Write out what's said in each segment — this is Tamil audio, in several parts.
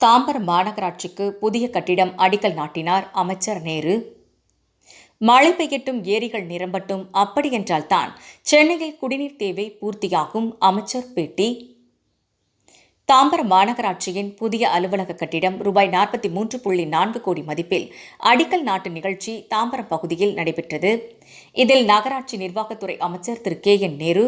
தாம்பரம் மாநகராட்சிக்கு புதிய கட்டிடம் அடிக்கல் நாட்டினார் அமைச்சர் நேரு. மழை பெய்யட்டும் ஏரிகள் நிரம்பட்டும் அப்படியென்றால் தான் சென்னையில் குடிநீர் தேவை பூர்த்தியாகும் அமைச்சர் பேட்டி. தாம்பரம் மாநகராட்சியின் புதிய அலுவலக கட்டிடம் ரூபாய் நாற்பத்தி மூன்று புள்ளி நான்கு கோடி மதிப்பில் அடிக்கல் நாட்டு நிகழ்ச்சி தாம்பரம் பகுதியில் நடைபெற்றது. இதில் நகராட்சி நிர்வாகத்துறை அமைச்சர் திரு கே என் நேரு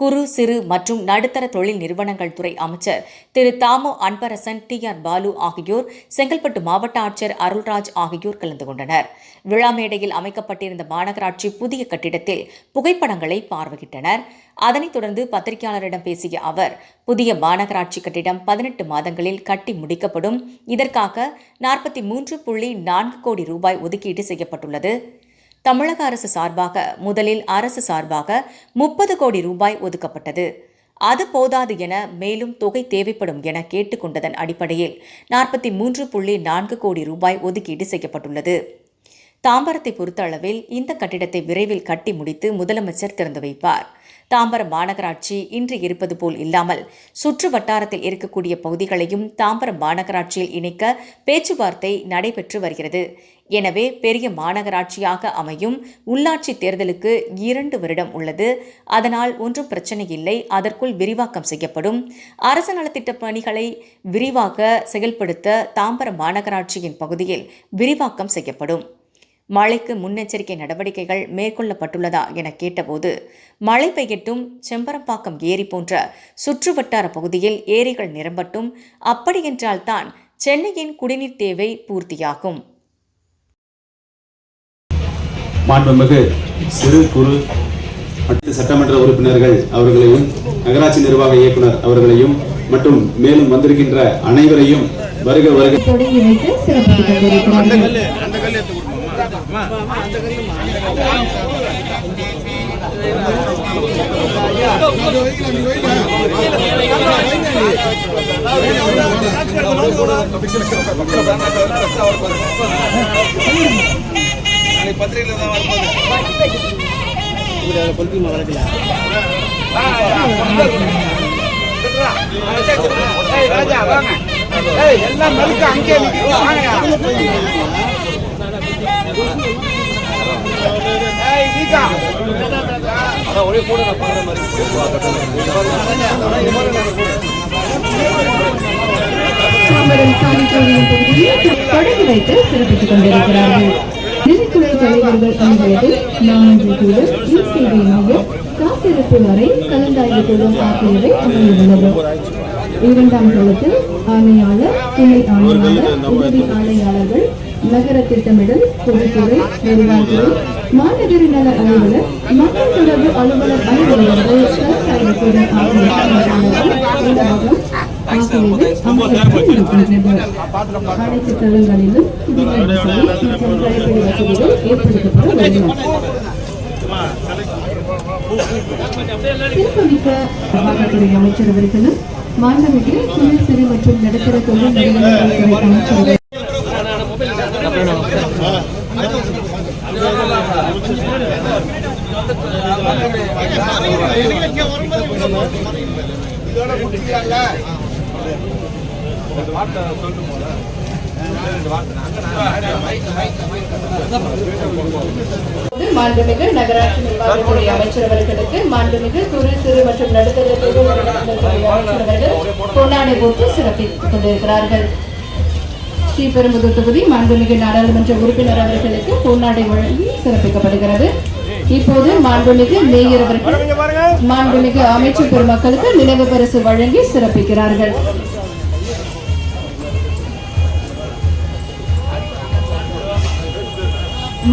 குறு சிறு மற்றும் நடுத்தர தொழில் நிறுவனங்கள் துறை அமைச்சர் திரு தாமோ அன்பரசன் டி ஆர் பாலு ஆகியோர் செங்கல்பட்டு மாவட்ட ஆட்சியர் அருள்ராஜ் ஆகியோர் கலந்து கொண்டனர். விழா மேடையில் அமைக்கப்பட்டிருந்த மாநகராட்சி புதிய கட்டிடத்தில் புகைப்படங்களை பார்வையிட்டனர். அதனைத் தொடர்ந்து பத்திரிகையாளரிடம் பேசிய அவர் புதிய மாநகராட்சி கட்டிடம் பதினெட்டு மாதங்களில் கட்டி முடிக்கப்படும். இதற்காக நாற்பத்தி மூன்று புள்ளி நான்கு கோடி ரூபாய் ஒதுக்கீடு செய்யப்பட்டுள்ளது. தமிழக அரசு சார்பாக முதலில் அரசு சார்பாக முப்பது கோடி ரூபாய் ஒதுக்கப்பட்டது. அது போதாது என மேலும் தொகை தேவைப்படும் என கேட்டுக்கொண்டதன் அடிப்படையில் நாற்பத்தி மூன்று புள்ளி நான்கு கோடி ரூபாய் ஒதுக்கீடு செய்யப்பட்டுள்ளது. தாம்பரத்தை பொறுத்தளவில் இந்த கட்டிடத்தை விரைவில் கட்டி முடித்து முதலமைச்சர் திறந்து வைப்பார். தாம்பரம் மாநகராட்சி இன்று இருப்பது போல் இல்லாமல் சுற்று வட்டாரத்தில் இருக்கக்கூடிய பகுதிகளையும் தாம்பரம் மாநகராட்சியில் இணைக்க பேச்சுவார்த்தை நடைபெற்று வருகிறது. எனவே பெரிய மாநகராட்சியாக அமையும் உள்ளாட்சி தேர்தலுக்கு இரண்டு வருடம் உள்ளது. அதனால் ஒன்றும் பிரச்சனை இல்லை. அதற்குள் விரிவாக்கம் செய்யப்படும். அரசு நலத்திட்ட பணிகளை விரிவாக செயல்படுத்த தாம்பரம் மாநகராட்சியின் பகுதியில் விரிவாக்கம் செய்யப்படும். மழைக்கு முன்னெச்சரிக்கை நடவடிக்கைகள் மேற்கொள்ளப்பட்டுள்ளதா என கேட்டபோது மழை பெய்யட்டும் செம்பரம்பாக்கம் ஏரி போன்ற சுற்றுவட்டார பகுதியில் ஏரிகள் நிரம்பட்டும் அப்படியென்றால் தான் சென்னையின் குடிநீர் தேவை பூர்த்தியாகும். மாண்புமிகு சிறு குறு மற்றும் சட்டமன்ற உறுப்பினர்கள் அவர்களையும் நகராட்சி நிர்வாக இயக்குனர் அவர்களையும் மற்றும் மேலும் வந்திருக்கின்ற அனைவரையும் வருக வருக. தொடங்கி வைத்து சிறப்பித்துக் எல்லாம் மறுக்க அங்கே நிக்குது. வாங்கயா. ஏய், தொடங்கி வைத்து சிறப்பித்துக் கொண்டிருக்கிறார்கள் நிதித்துறை தலைவர்கள் நான்கு குழு இ மையம் காத்திருப்பு வரை கலந்தாய்வு குழு ஆகியவை அமைந்துள்ளது இரண்டாம் தளத்தில் ஆணையாளர் துணை ஆணையாளர் உதவி ஆணையாளர்கள் நகர திட்டமிடல் பொதுத்துறை வருவாய்த்துறை மாநகர நல அலுவலர் மக்கள் தொடர்பு அலுவலர் அலுவலர்கள் அனைத்து தளங்களிலும் வசதிகள் ஏற்படுத்தப்பட சிறப்புமிக்க அமைச்சர் அவர்களும் மாண்புமிகு சிறு சிறு மற்றும் நடுத்தர தொழில் நிறுவனங்கள் துறை மாண்புமிகு நகராட்சி நிர்வாகத்துறை அமைச்சர் அவர்களுக்கு மாண்புமிகு குறு சிறு மற்றும் நடுத்தர தொழில் நிறுவனங்கள் அமைச்சர் அவர்கள் போட்டு சிறப்பித்துக் கொண்டிருக்கிறார்கள். ஸ்ரீபெரும்புதூர் தொகுதி மாண்புமிகு நாடாளுமன்ற உறுப்பினர் அவர்களுக்கு பூநாடை வழங்கி சிறப்பிக்கப்படுகிறது. இப்போது மாண்புமிகு மேயர் அவர்கள் மாண்புமிகு அமைச்சர் பெருமக்களுக்கு நினைவு பரிசு வழங்கி சிறப்பிக்கிறார்கள்.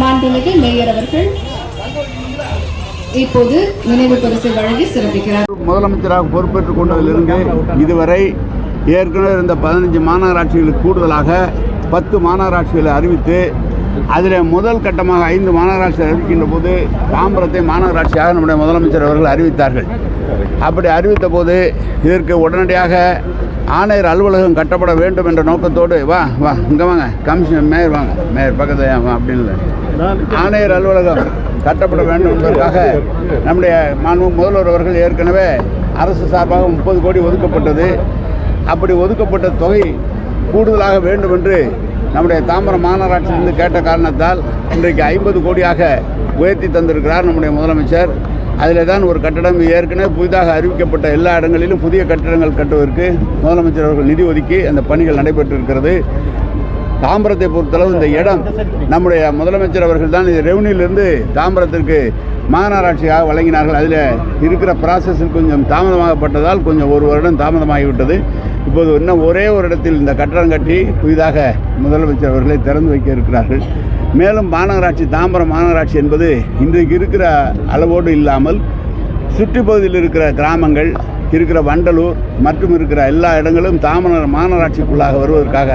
மாண்புமிகு மேயர் அவர்கள் இப்போது நினைவு பரிசு வழங்கி சிறப்பிக்கிறார். முதலமைச்சராக பொறுப்பேற்றுக் கொண்டதிலிருந்து இதுவரை ஏற்கனவே இருந்த பதினஞ்சு மாநகராட்சிகளுக்கு கூடுதலாக பத்து மாநகராட்சிகளை அறிவித்து அதில் முதல் கட்டமாக ஐந்து மாநகராட்சி அறிவிக்கின்ற போது தாம்பரத்தை மாநகராட்சியாக நம்முடைய முதலமைச்சர் அவர்கள் அறிவித்தார்கள். அப்படி அறிவித்த போது இதற்கு உடனடியாக ஆணையர் அலுவலகம் கட்டப்பட வேண்டும் என்ற நோக்கத்தோடு வா வா இங்கே வாங்க கமிஷன் மேயர் வாங்க மேயர் பக்கத்தில் அப்படின்னு இல்லை. ஆணையர் அலுவலகம் கட்டப்பட வேண்டும் என்பதற்காக நம்முடைய மாண்பு முதல்வர் அவர்கள் ஏற்கனவே அரசு சார்பாக முப்பது கோடி ஒதுக்கப்பட்டது. அப்படி ஒதுக்கப்பட்ட தொகை கூடுதலாக வேண்டும் என்று நம்முடைய தாம்பரம் மாநகராட்சியிலிருந்து கேட்ட காரணத்தால் இன்றைக்கு ஐம்பது கோடியாக உயர்த்தி தந்திருக்கிறார் நம்முடைய முதலமைச்சர். அதில் தான் ஒரு கட்டடம் ஏற்கனவே புதிதாக அறிவிக்கப்பட்ட எல்லா இடங்களிலும் புதிய கட்டிடங்கள் கட்டுவதற்கு முதலமைச்சர் அவர்கள் நிதி ஒதுக்கி அந்த பணிகள் நடைபெற்று இருக்கிறது தாம்பரத்தை பொறுத்தளவு இந்த இடம் நம்முடைய முதலமைச்சர் அவர்கள் தான் இது ரெவன்யூலேருந்து தாம்பரத்திற்கு மாநகராட்சியாக வழங்கினார்கள். அதில் இருக்கிற ப்ராசஸில் கொஞ்சம் தாமதமாகப்பட்டதால் கொஞ்சம் ஒரு வருடம் தாமதமாகிவிட்டது. இப்போது இன்னும் ஒரே ஒரு இடத்தில் இந்த கட்டடம் கட்டி புதிதாக முதலமைச்சர் அவர்களை திறந்து வைக்க இருக்கிறார்கள். மேலும் மாநகராட்சி தாம்பரம் மாநகராட்சி என்பது இன்றைக்கு இருக்கிற அளவோடு இல்லாமல் சுற்றுப்பகுதியில் இருக்கிற கிராமங்கள் இருக்கிற வண்டலூர் மற்றும் இருக்கிற எல்லா இடங்களும் தாமர மாநகராட்சிக்குள்ளாக வருவதற்காக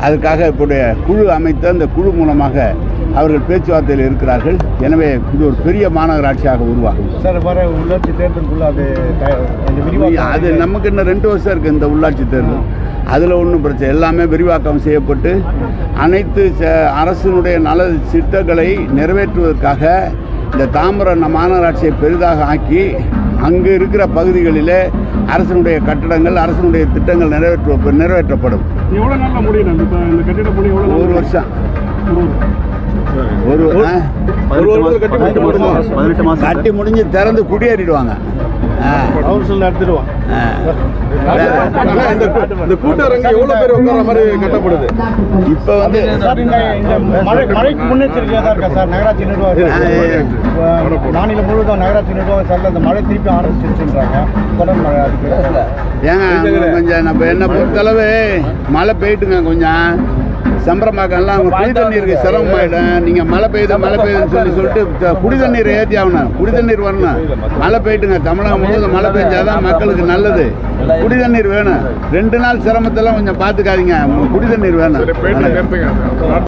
அதற்காக இப்போடைய குழு அமைத்த அந்த குழு மூலமாக அவர்கள் பேச்சுவார்த்தையில் இருக்கிறார்கள். எனவே இது ஒரு பெரிய மாநகராட்சியாக உருவாகும். சார் வர உள்ளாட்சி தேர்தலுக்குள்ள அது நமக்கு இன்னும் ரெண்டு வருஷம் இருக்குது இந்த உள்ளாட்சி தேர்தல். அதில் ஒன்றும் பிரச்சனை எல்லாமே விரிவாக்கம் செய்யப்பட்டு அனைத்து அரசினுடைய நல திட்டங்களை நிறைவேற்றுவதற்காக இந்த தாம்பரம் ந- மாநகராட்சியை பெரிதாக ஆக்கி அங்கு இருக்கிற பகுதிகளிலே அரசினுடைய கட்டடங்கள் அரசினுடைய திட்டங்கள் நிறைவேற்ற நிறைவேற்றப்படும். எவ்வளோ நாளில் முடியும்? இந்த இந்த கட்டிட பணி எவ்வளோ ஒரு வருஷம். ஒரு? ஒரு வருஷம் கட்டி முடிஞ்சு திறந்து குடியேறிடுவாங்க. கவுன்சில் நடத்திடுவோம் ஆ. இந்த கூட்டரங்கு எவ்வளோ பேர் உட்கார மாதிரி கட்டப்படுது? இப்போ வந்து மழைக்கு முன்னெச்சரிக்கையாக தான் இருக்கா சார்? நகராட்சி நிர்வாகம். மாநிலம் முழுவதும் நகராட்சி நிர்வாகம் சார்ல இந்த மழை திருப்பி ஆரம்பிச்சிருச்சுன்றாங்க. தொடர் மழை அதுக்கு ஏங்க கொஞ்சம் நம்ம என்ன பொறுத்தளவு மழை பெய்யுட்டுங்க கொஞ்சம். சம்பரமாக்கெல்லாம் அவங்க குடி தண்ணீருக்கு சிரமமாயிடும் நீங்கள் மழை பெய்யுது மழை பெய்யுதுன்னு சொல்லி சொல்லிட்டு குடி தண்ணீர் ஏற்றி ஆகணும். குடி தண்ணீர் வரணும். மழை பெய்யுட்டுங்க தமிழகம் முழுவதும் மழை பெஞ்சாதான் மக்களுக்கு நல்லது. குடி தண்ணீர் வேணும். ரெண்டு நாள் சிரமத்தெல்லாம் கொஞ்சம் பார்த்துக்காதீங்க. குடி தண்ணீர் வேணும்.